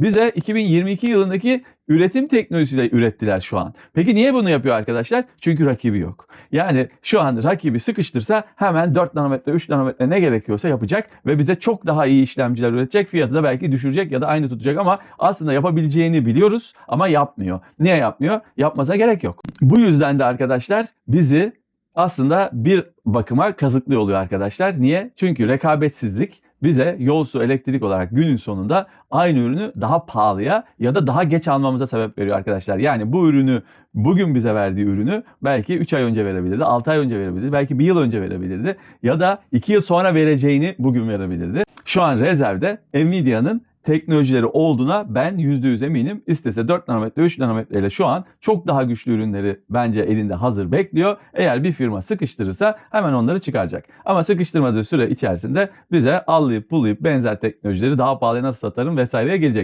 bize 2022 yılındaki üretim teknolojisiyle ürettiler şu an. Peki niye bunu yapıyor arkadaşlar? Çünkü rakibi yok. Yani şu an rakibi sıkıştırsa hemen 4 nanometre, 3 nanometre ne gerekiyorsa yapacak ve bize çok daha iyi işlemciler üretecek. Fiyatı da belki düşürecek ya da aynı tutacak ama aslında yapabileceğini biliyoruz ama yapmıyor. Niye yapmıyor? Yapmasa gerek yok. Bu yüzden de arkadaşlar bizi aslında bir bakıma kazıklıyor oluyor arkadaşlar. Niye? Çünkü rekabetsizlik bize yol su elektrik olarak günün sonunda aynı ürünü daha pahalıya ya da daha geç almamıza sebep veriyor arkadaşlar. Yani bu ürünü bugün bize verdiği ürünü belki 3 ay önce verebilirdi, 6 ay önce verebilirdi, belki 1 yıl önce verebilirdi ya da 2 yıl sonra vereceğini bugün verebilirdi. Şu an rezervde Nvidia'nın teknolojileri olduğuna ben %100 eminim. İstese 4 nanometre, 3 nanometre ile şu an çok daha güçlü ürünleri bence elinde hazır bekliyor. Eğer bir firma sıkıştırırsa hemen onları çıkaracak. Ama sıkıştırmadığı süre içerisinde bize allayıp bullayıp benzer teknolojileri daha pahalıya nasıl satarım vesaireye gelecek.